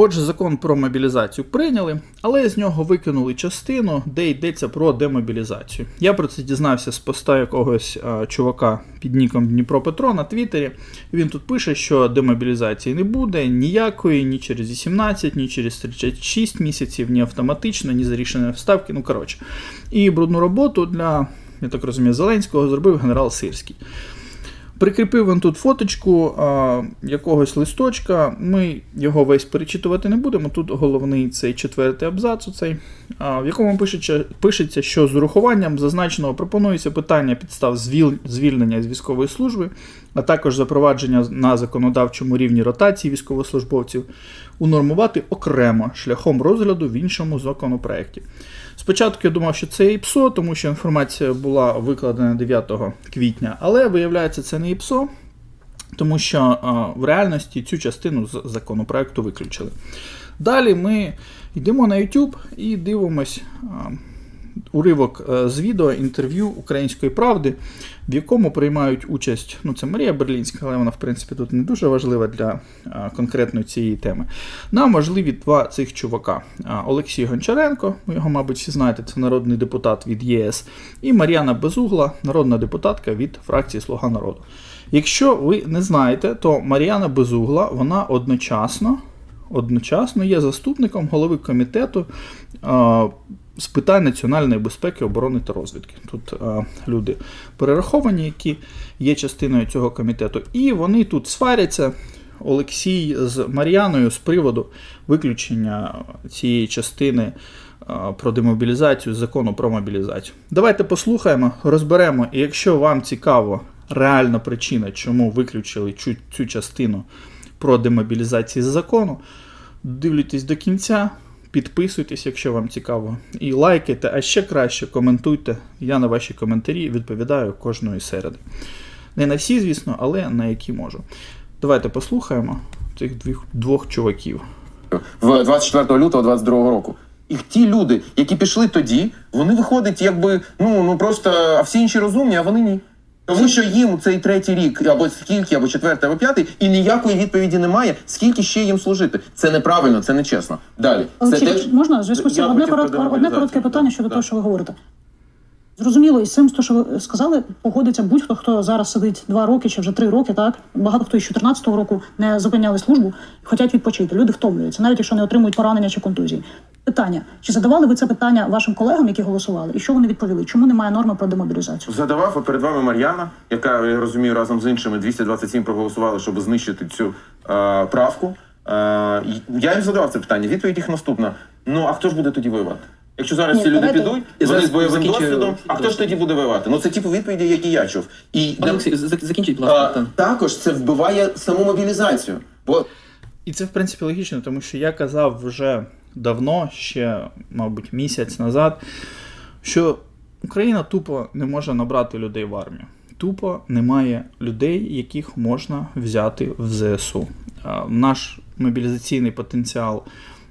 Отже, закон про мобілізацію прийняли, але з нього викинули частину, де йдеться про демобілізацію. Я про це дізнався з поста якогось а, чувака під ніком Дніпро Петро на Твіттері. Він тут пише, що демобілізації не буде ніякої, ні через 18, ні через 36 місяців, ні автоматично, ні за рішення вставки. Ну коротше. І брудну роботу для, я так розумію, Зеленського зробив генерал Сирський. Прикріпив він тут фоточку а, якогось листочка. Ми його весь перечитувати не будемо. Тут головний цей четвертий абзац, оцей, а, в якому пишеться, пишеться, що з урахуванням зазначеного пропонується питання підстав звіл, звільнення з військової служби, а також запровадження на законодавчому рівні ротації військовослужбовців, унормувати окремо шляхом розгляду в іншому законопроекті. Спочатку я думав, що це ІПСО, тому що інформація була викладена 9 квітня, але виявляється, це не ІПСО, тому що в реальності цю частину з законопроекту виключили. Далі ми йдемо на YouTube і дивимось уривок е, з відео інтерв'ю Української правди, в якому приймають участь. Ну, це Марія Берлінська, але вона, в принципі, тут не дуже важлива для а, конкретно цієї теми. Нам важливі два цих чувака: Олексій Гончаренко, ви його, мабуть, всі знаєте, це народний депутат від ЄС, і Мар'яна Безугла, народна депутатка від фракції Слуга народу. Якщо ви не знаєте, то Мар'яна Безугла вона одночасно, одночасно є заступником голови комітету. А, з питань національної безпеки, оборони та розвідки. Тут е, люди перераховані, які є частиною цього комітету, і вони тут сваряться. Олексій з Мар'яною з приводу виключення цієї частини е, про демобілізацію з закону про мобілізацію. Давайте послухаємо, розберемо. І якщо вам цікаво реальна причина, чому виключили цю, цю частину про демобілізацію з закону, дивлюйтесь до кінця. Підписуйтесь, якщо вам цікаво, і лайкайте, а ще краще коментуйте. Я на ваші коментарі відповідаю кожної середи. Не на всі, звісно, але на які можу. Давайте послухаємо цих двох, двох чуваків. в 24 лютого 22 року. І ті люди, які пішли тоді, вони виходять, якби ну ну просто а всі інші розумні, а вони ні. Тому що їм цей третій рік, або скільки, або четвертий, або п'ятий, і ніякої відповіді немає, скільки ще їм служити. Це неправильно, це нечесно. Далі. Це Чи, теж... можна в зв'язку з цим Я одне хотів коротке, одне коротке питання щодо Да. того, що ви говорите. Зрозуміло, із цим, що ви сказали, погодиться будь-хто, хто зараз сидить два роки чи вже три роки, так багато хто із 14 року не зупиняли службу і хочуть відпочити. Люди втомлюються, навіть якщо не отримують поранення чи контузії. Питання: чи задавали ви це питання вашим колегам, які голосували, і що вони відповіли? Чому немає норми про демобілізацію? Задавав а перед вами Мар'яна, яка я розумію разом з іншими 227 проголосували, щоб знищити цю е, правку. Е, я їм задавав це питання. Відповідь їх наступна: ну а хто ж буде тоді воювати? Якщо зараз Ні, ці люди давайте- підуть, І вони зараз з бойовим досвідом, а хто ж тоді буде воювати? Ну це ті відповіді, які я чув. І Пане Олексій, зак- закінчіть, будь ласка. також це вбиває саму мобілізацію. Бо І це, в принципі, логічно, тому що я казав вже давно, ще, мабуть, місяць назад, що Україна тупо не може набрати людей в армію. Тупо немає людей, яких можна взяти в ЗСУ. А, Наш мобілізаційний потенціал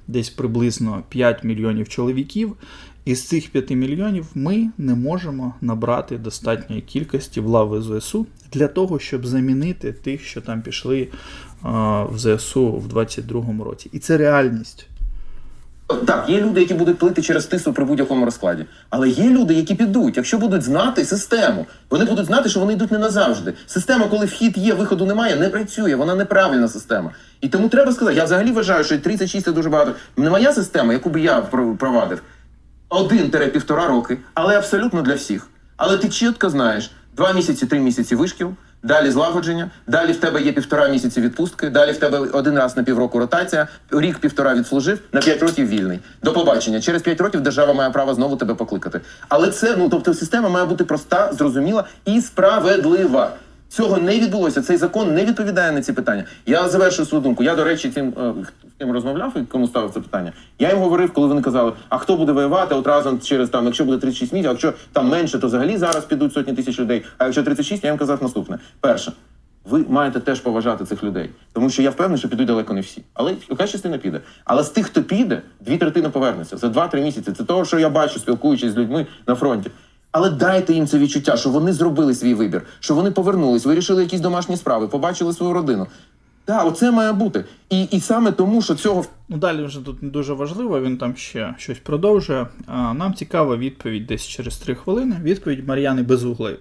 десь приблизно 5 мільйонів чоловіків. Із цих 5 мільйонів ми не можемо набрати достатньої кількості в лави ЗСУ для того, щоб замінити тих, що там пішли в ЗСУ в 22-му році. І це реальність. Так, є люди, які будуть плити через тису при будь-якому розкладі. Але є люди, які підуть, якщо будуть знати систему, вони будуть знати, що вони йдуть не назавжди. Система, коли вхід є, виходу немає, не працює. Вона неправильна система. І тому треба сказати, я взагалі вважаю, що 36 це дуже багато. Не моя система, яку би я провадив, один-півтора роки, але абсолютно для всіх. Але ти чітко знаєш, два місяці, три місяці вишкіл, далі злагодження, далі в тебе є півтора місяці відпустки, далі в тебе один раз на півроку ротація, рік півтора відслужив, на п'ять років вільний. До побачення. Через п'ять років держава має право знову тебе покликати. Але це, ну тобто, система має бути проста, зрозуміла і справедлива. Цього не відбулося. Цей закон не відповідає на ці питання. Я завершую свою думку. Я, до речі, цим е, ким розмовляв і кому ставив це питання. Я їм говорив, коли вони казали, а хто буде воювати от разом через там, якщо буде 36 місяців, а якщо там менше, то взагалі зараз підуть сотні тисяч людей. А якщо 36, я їм казав наступне: перше, ви маєте теж поважати цих людей, тому що я впевнений, що підуть далеко не всі. Але якась частина піде. Але з тих, хто піде, дві третини повернеться за 2-3 місяці. Це того, що я бачу, спілкуючись з людьми на фронті. Але дайте їм це відчуття, що вони зробили свій вибір, що вони повернулись, вирішили якісь домашні справи, побачили свою родину. Так, оце має бути. І, і саме тому, що цього Ну, далі вже тут не дуже важливо, він там ще щось продовжує. А, нам цікава відповідь десь через 3 хвилини. Відповідь Мар'яни Безуглої.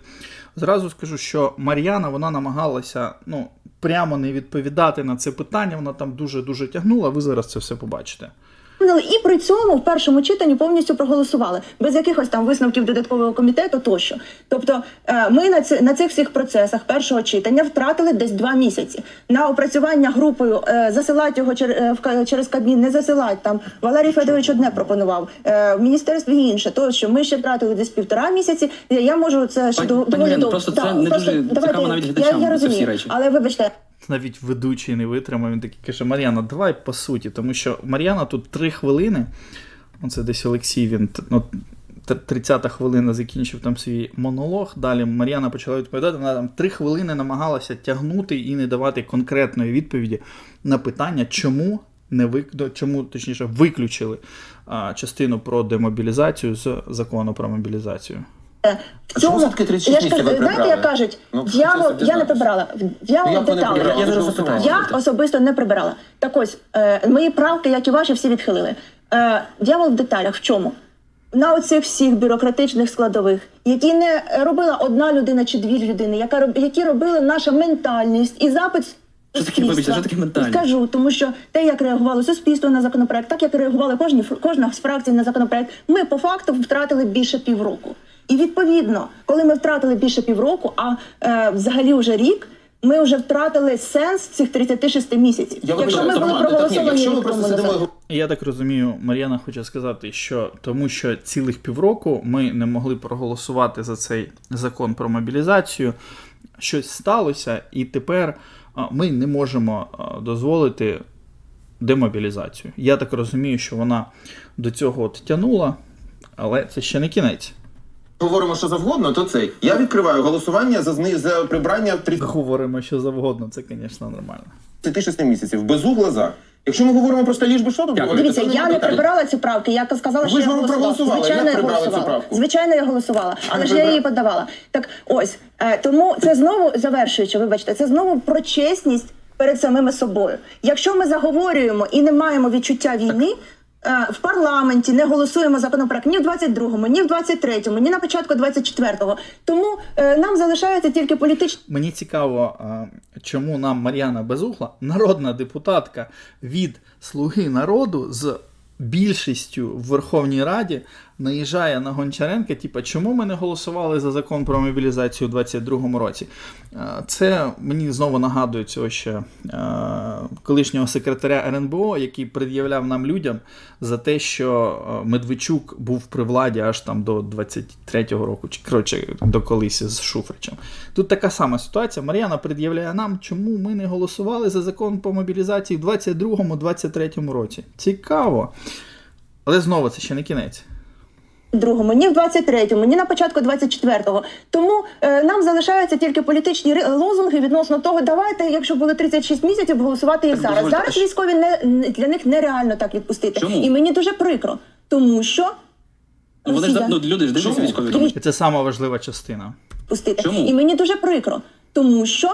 Зразу скажу, що Мар'яна вона намагалася ну, прямо не відповідати на це питання, вона там дуже-дуже тягнула, ви зараз це все побачите. І при цьому в першому читанні повністю проголосували без якихось там висновків додаткового комітету тощо. Тобто е, ми на ці, на цих всіх процесах першого читання втратили десь два місяці на опрацювання групою. е, Засилати його е, через Кабмін, не засилати там. Валерій Федорович одне пропонував в міністерстві інше. Тощо ми ще втратили десь півтора місяці. Я- можу це ще доволі довго. просто це не дуже цікаво навіть я, глядачам, я розумію, речі. але вибачте. Навіть ведучий не витримав, він такий каже: Мар'яна, давай по суті, тому що Мар'яна тут 3 хвилини. Оце десь Олексій, він ну, 30-та хвилина закінчив там свій монолог. Далі Мар'яна почала відповідати. Вона там 3 хвилини намагалася тягнути і не давати конкретної відповіді на питання, чому не вик... ну, чому точніше виключили а, частину про демобілізацію з закону про мобілізацію. В цьому все-таки 36 я ж кажу, знаєте, як кажуть, Ну, дьявол, я не прибирала. Ну, Дьявол прибирали? Я запитаю. голосували. Я особисто не прибирала. Так ось, е, мої правки, як і ваші, всі відхилили. Е, дьявол в деталях. В чому? На оцих всіх бюрократичних складових, які не робила одна людина чи дві людини, яка які робили наша ментальність і запит. Що таке, вибачте, що таке ментальність? Скажу, тому що те, як реагувало суспільство на законопроект, так як реагували кожні кожна з фракцій на законопроект, ми по факту втратили більше півроку. І відповідно, коли ми втратили більше півроку, а е, взагалі вже рік. Ми вже втратили сенс цих 36 місяців. Я якщо ми були проголосовані якщо ми просто сидимо Я так розумію, Мар'яна хоче сказати, що тому що цілих півроку ми не могли проголосувати за цей закон про мобілізацію, щось сталося, і тепер ми не можемо дозволити демобілізацію. Я так розумію, що вона до цього от тянула, але це ще не кінець. Говоримо що завгодно, то цей. Я відкриваю голосування за, зни... за прибрання Говоримо що завгодно, це, звісно, нормально. 36 місяців. без угла за. Якщо ми говоримо про сталіж би що говорити, Дивіться, то я не прибирала ці правки. Я сказала, Ви що ж я вам голосувала. проголосували. Звичайно, Як я прибрали цю голосувала. правку? Звичайно, я голосувала, але ж я її подавала. Так ось е, тому це знову завершуючи, вибачте, це знову про чесність перед самими собою. Якщо ми заговорюємо і не маємо відчуття війни. Е, В парламенті не голосуємо законопроект ні в 22-му, ні в 23-му, ні на початку 24-го. Тому е, нам залишається тільки політичні Мені цікаво, чому нам Мар'яна Безухла, народна депутатка від Слуги народу з більшістю в Верховній Раді, наїжджає на Гончаренка, типа, чому ми не голосували за закон про мобілізацію у 22-му році? Це мені знову нагадує цього ще колишнього секретаря РНБО, який пред'являв нам людям за те, що а, Медведчук був при владі аж там до 23-го року, чи коротше до колись з Шуфричем. Тут така сама ситуація. Мар'яна пред'являє нам, чому ми не голосували за закон по мобілізації в 22-23 році. Цікаво. Але знову це ще не кінець. Другому, ні в 23-му, ні на початку 24-го. Тому е, нам залишаються тільки політичні лозунги відносно того, давайте, якщо було 36 місяців, голосувати їх Так, зараз. дозвольте, Зараз військові не для них нереально так відпустити. Чому? І мені дуже прикро, тому що Ну, вони ж Росія ну, люди ж дивляться військові. Тому І це сама важлива частина. відпустити. Чому? І мені дуже прикро, тому що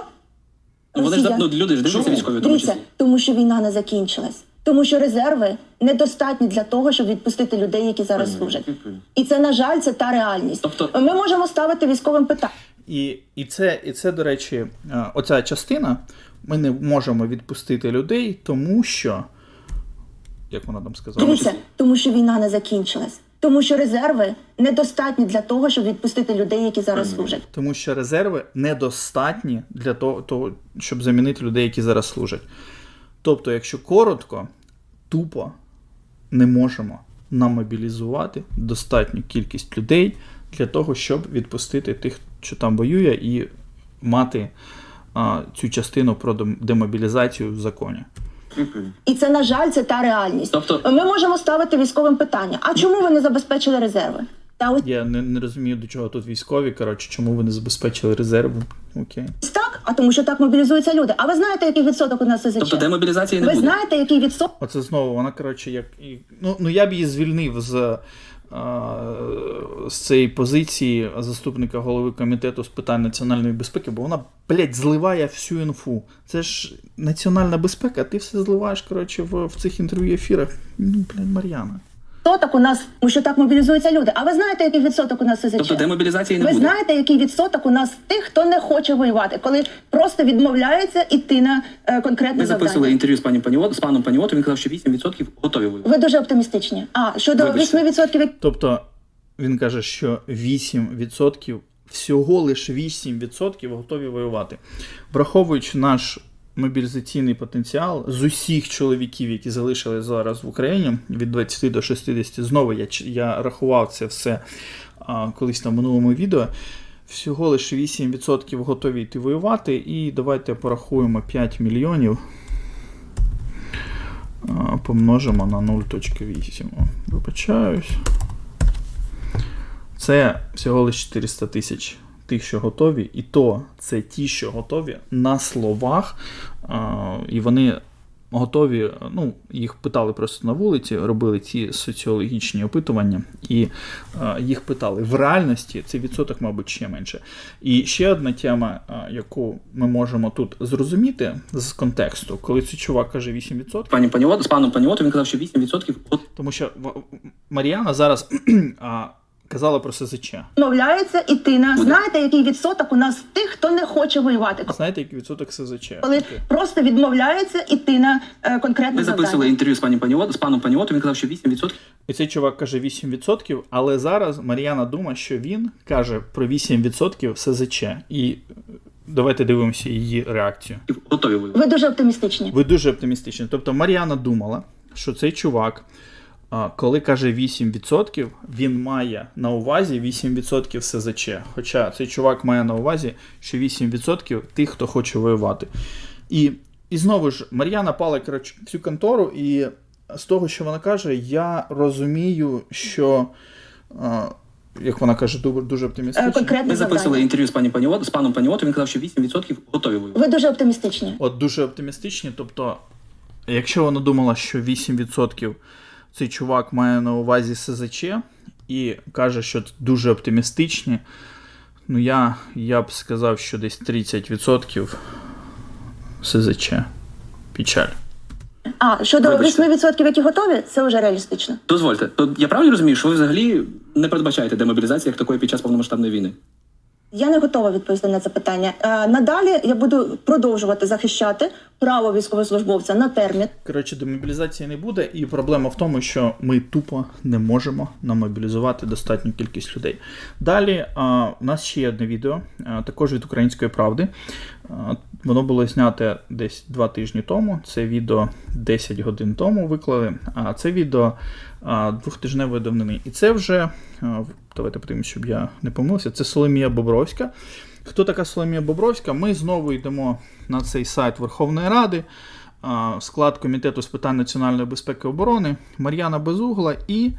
Ну, вони ж Росія- ну, люди ж дивляться військові. Дивіться, тому що війна не закінчилась. Тому що резерви недостатні для того, щоб відпустити людей, які зараз служать. І це, на жаль, це та реальність. Тобто- Ми можемо ставити військовим питання. І, і, це, і це, до речі, е, оця частина. Ми не можемо відпустити людей, тому що. Як вона там сказала? Дивіться, тому що війна не закінчилась. Тому що резерви недостатні для того, щоб відпустити людей, які зараз служать. Тому що резерви недостатні для того, того, щоб замінити людей, які зараз служать. Тобто, якщо коротко, тупо не можемо намобілізувати достатню кількість людей для того, щоб відпустити тих, що там воює, і мати а, цю частину про демобілізацію в законі. І це, на жаль, це та реальність. Тобто- Ми можемо ставити військовим питання. А чому ви не забезпечили резерви? Та ось Я не, не розумію, до чого тут військові. Коротше, чому ви не забезпечили резерви? Окей. так, а тому що так мобілізуються люди. А ви знаєте, який відсоток у нас СЗЧ? Тобто демобілізації не Ви буде. знаєте, який відсоток? Оце знову вона, коротше, як. і- Ну, ну я б її звільнив з а, з цієї позиції заступника голови комітету з питань національної безпеки, бо вона, блядь, зливає всю інфу. Це ж національна безпека, а ти все зливаєш, коротше, в, в цих інтерв'ю ефірах. Ну, блядь, Мар'яна. Відсоток у нас, тому що так мобілізуються люди. А ви знаєте, який відсоток у нас СЗЧ? Тобто демобілізації не Ви буде. знаєте, який відсоток у нас тих, хто не хоче воювати, коли просто відмовляється іти на е, конкретне Ми записували інтерв'ю з пані Паніот, з паном Паніотом, він казав, що 8% готові воювати. Ви дуже оптимістичні. А щодо Вибачте. 8%, які Тобто він каже, що 8%, всього лише 8% готові воювати. Враховуючи наш мобілізаційний потенціал з усіх чоловіків, які залишились зараз в Україні, від 20 до 60, знову я, я рахував це все а, колись на минулому відео. Всього лише 8% готові йти воювати, і давайте порахуємо 5 мільйонів. Помножимо на 0.8. Вибачаюсь. Це всього лише 400 тисяч тих, що готові, і то це ті, що готові на словах, а, і вони готові. Ну, їх питали просто на вулиці, робили ці соціологічні опитування, і а, їх питали в реальності. Цей відсоток, мабуть, ще менше. І ще одна тема, а, яку ми можемо тут зрозуміти з контексту, коли цей чувак каже 8%, Пані Паніот, з паном Паніотом, він казав, що 8% готові. тому що в- Мар'яна зараз казала про СЗЧ. відмовляються іти на знаєте, який відсоток у нас тих, хто не хоче воювати, Знаєте, який відсоток СЗЧ? коли Окей. просто відмовляються іти на е, конкретне Ми записували завдання. інтерв'ю з пані Паніот, з паном Паніотом, він казав, що 8% І цей чувак каже 8%, але зараз Мар'яна думає, що він каже про 8% СЗЧ. І е, давайте дивимося її реакцію. готові воювати. Ви дуже оптимістичні. Ви дуже оптимістичні. Тобто Мар'яна думала, що цей чувак, коли каже 8%, він має на увазі 8% СЗЧ. Хоча цей чувак має на увазі, що 8% тих, хто хоче воювати. І, і знову ж, Мар'яна пала коротше, всю контору, і з того, що вона каже, я розумію, що. а, Як вона каже, дуже, дуже Е, оптимістично. конкретне Ми записували завдання. інтерв'ю з пані Паніот, з паном Паніотом, він казав, що 8% готові воювати. Ви дуже оптимістичні. От дуже оптимістичні. Тобто, якщо вона думала, що 8% цей чувак має на увазі СЗЧ і каже, що дуже оптимістичні, ну я, я б сказав, що десь 30% СЗЧ. Печаль. А щодо Вибачте. 8%, які готові, це вже реалістично. Дозвольте, то я правильно розумію, що ви взагалі не передбачаєте демобілізації як такої під час повномасштабної війни? Я не готова відповісти на це питання. Е, надалі я буду продовжувати захищати право військовослужбовця на термін. Коротше, демобілізації не буде, і проблема в тому, що ми тупо не можемо намобілізувати достатню кількість людей. Далі а, у нас ще є одне відео, а, також від Української правди. Воно було знято десь два тижні тому. Це відео 10 годин тому виклали. А це відео двохтижневої давнини. І це вже давайте подивимося, щоб я не помилився. Це Соломія Бобровська. Хто така Соломія Бобровська? Ми знову йдемо на цей сайт Верховної Ради, склад комітету з питань національної безпеки і оборони, Мар'яна Безугла і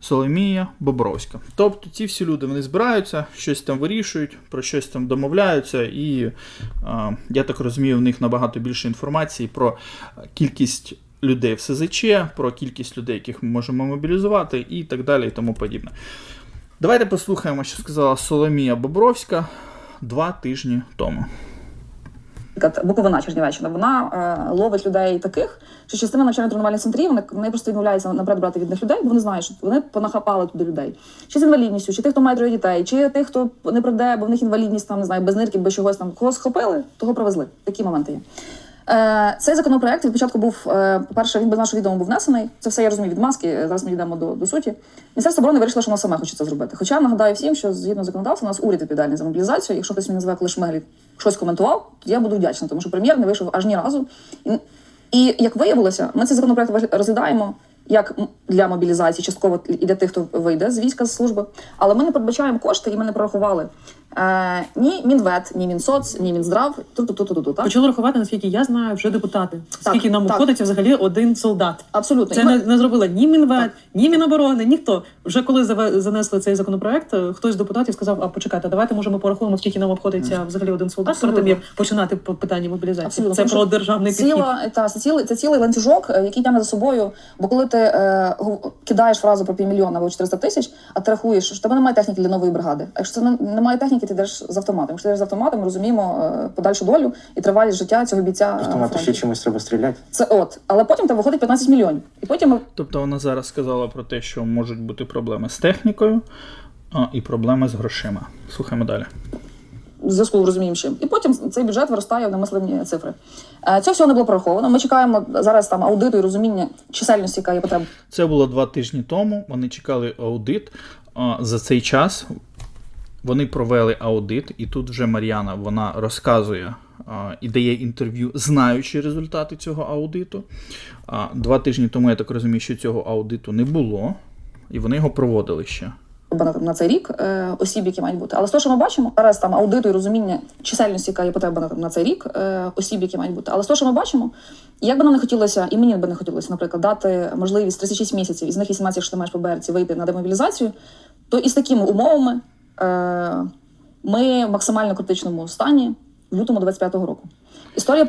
Соломія Бобровська. Тобто ці всі люди вони збираються, щось там вирішують, про щось там домовляються, і я так розумію, в них набагато більше інформації про кількість людей в СЗЧ, про кількість людей, яких ми можемо мобілізувати, і так далі, і тому подібне. Давайте послухаємо, що сказала Соломія Бобровська два тижні тому. Буковина Чернівеччина, вона е, ловить людей таких, що частина навчально-тренувальних центрів вони, вони просто відмовляються наперед брати від них людей, бо вони знають, що вони понахапали туди людей. Чи з інвалідністю, чи тих, хто має троє дітей, чи тих, хто не прийде, бо в них інвалідність там не знаю, без нирки, без чогось там кого схопили, того привезли. Такі моменти є. Е, цей законопроект від початку був, е, по-перше, він без нашого відома був внесений. Це все я розумію від маски. е, Зараз ми йдемо до, до суті. Міністерство оборони вирішило, що воно саме хоче це зробити. Хоча нагадаю всім, що згідно законодавства, у нас уряд відповідальний за мобілізацію. Якщо хтось мені назве, коли щось коментував, то я буду вдячна, тому що прем'єр не вийшов аж ні разу. І, і як виявилося, ми цей законопроект розглядаємо як для мобілізації, частково і для тих, хто вийде з війська з служби. Але ми не передбачаємо кошти, і ми не прорахували Е, ні Мінвет, ні Мінсоц, ні Мінздрав, ту-ту-ту-ту-ту, так? Почали рахувати, наскільки я знаю, вже депутати. Скільки нам так. обходиться взагалі один солдат. Абсолютно. Це ми- не, не зробила ні Мінвет, ні Міноборони, ніхто. Вже коли заве- занесли цей законопроект, хтось з депутатів сказав: а почекайте, давайте може ми порахуємо, скільки нам обходиться взагалі один солдат перед тим, як починати по питанні мобілізації. Абсолютно. Це Тому про що державний підхід. Ціла, та, це, цілий, це цілий ланцюжок, який тягне за собою. Бо коли ти е, кидаєш фразу про півмільйона або 400 тисяч, а ти рахуєш, що в тебе немає техніки для нової бригади. А якщо це не- немає техніки, ти йдеш з автоматом. Якщо ти йдеш з автоматом, ми розуміємо е, подальшу долю і тривалість життя цього бійця. е, Автомати ще чимось треба стріляти. Це от. Але потім тебе виходить 15 мільйонів. І потім Тобто вона зараз сказала про те, що можуть бути проблеми з технікою а, і проблеми з грошима. Слухаємо далі. в зв'язку розуміємо з чим. І потім цей бюджет виростає в немислимі цифри. Е, Цього всього не було пораховано. Ми чекаємо зараз там аудиту і розуміння чисельності, яка є потреба. Це було два тижні тому. Вони чекали аудит. За цей час вони провели аудит, і тут вже Мар'яна вона розказує а, і дає інтерв'ю, знаючи результати цього аудиту. А, Два тижні тому я так розумію, що цього аудиту не було, і вони його проводили ще. на, цей рік е, осіб, які мають бути. Але з того, що ми бачимо, зараз там аудиту і розуміння чисельності, яка є потреба на, цей рік, е, осіб, які мають бути. Але з того, що ми бачимо, як би нам не хотілося, і мені би не хотілося, наприклад, дати можливість 36 місяців, із них 18, якщо ти маєш по вийти на демобілізацію, то із такими умовами ми в максимально критичному стані в лютому 25-го року. Історія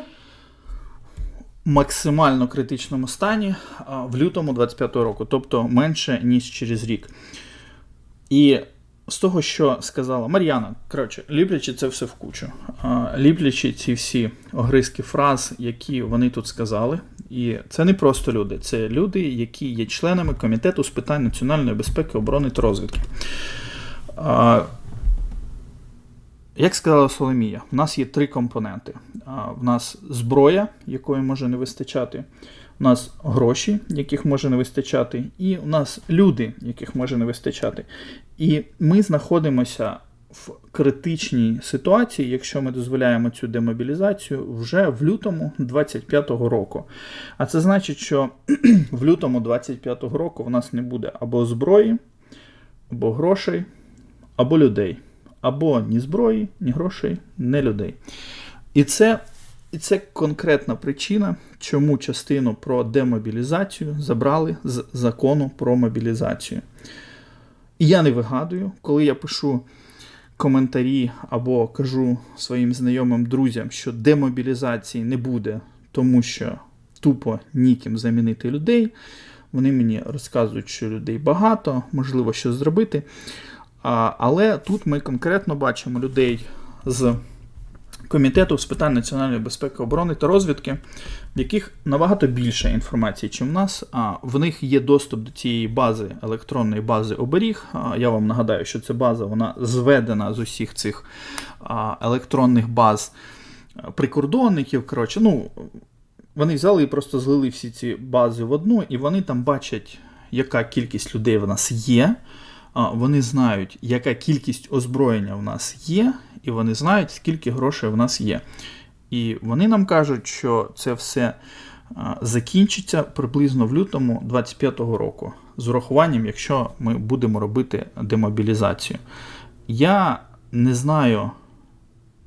максимально критичному стані в лютому 25-го року, тобто менше ніж через рік. І з того, що сказала Мар'яна, коротше, ліплячи це все в кучу, ліплячи ці всі огризки фраз, які вони тут сказали. І це не просто люди, це люди, які є членами комітету з питань національної безпеки, оборони та розвідки. Як сказала Соломія, в нас є три компоненти. В нас зброя, якої може не вистачати, у нас гроші, яких може не вистачати, і у нас люди, яких може не вистачати. І ми знаходимося в критичній ситуації, якщо ми дозволяємо цю демобілізацію вже в лютому 25-го року. А це значить, що в лютому 25-го року в нас не буде або зброї, або грошей, або людей. Або ні зброї, ні грошей, ні людей. І це, і це конкретна причина, чому частину про демобілізацію забрали з закону про мобілізацію. І я не вигадую, коли я пишу коментарі або кажу своїм знайомим друзям, що демобілізації не буде, тому що тупо ніким замінити людей. Вони мені розказують, що людей багато, можливо, щось зробити. Але тут ми конкретно бачимо людей з комітету з питань національної безпеки, оборони та розвідки, в яких набагато більше інформації, ніж в нас. В них є доступ до цієї бази, електронної бази оберіг. Я вам нагадаю, що ця база вона зведена з усіх цих електронних баз прикордонників. Коротше, ну, вони взяли і просто злили всі ці бази в одну, і вони там бачать, яка кількість людей в нас є. Вони знають, яка кількість озброєння в нас є, і вони знають, скільки грошей в нас є. І вони нам кажуть, що це все закінчиться приблизно в лютому 25-го року, з урахуванням, якщо ми будемо робити демобілізацію. Я не знаю,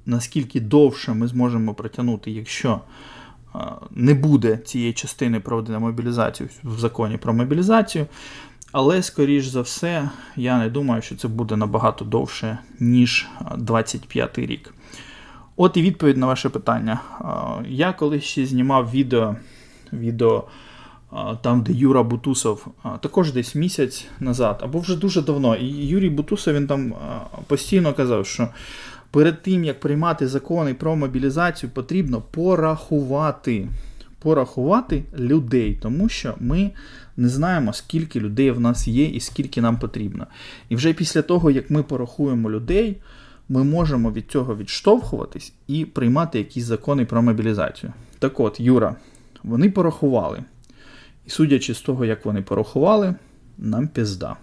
наскільки довше ми зможемо протягнути, якщо не буде цієї частини проведення мобілізації в законі про мобілізацію. Але, скоріш за все, я не думаю, що це буде набагато довше, ніж 25 рік. От і відповідь на ваше питання. Я колись ще знімав відео, відео там, де Юра Бутусов, також десь місяць назад, або вже дуже давно. І Юрій Бутусов він там постійно казав, що перед тим, як приймати закони про мобілізацію, потрібно порахувати. Порахувати людей, тому що ми не знаємо, скільки людей в нас є і скільки нам потрібно. І вже після того, як ми порахуємо людей, ми можемо від цього відштовхуватись і приймати якісь закони про мобілізацію. Так от, Юра, вони порахували. І судячи з того, як вони порахували, нам пізда.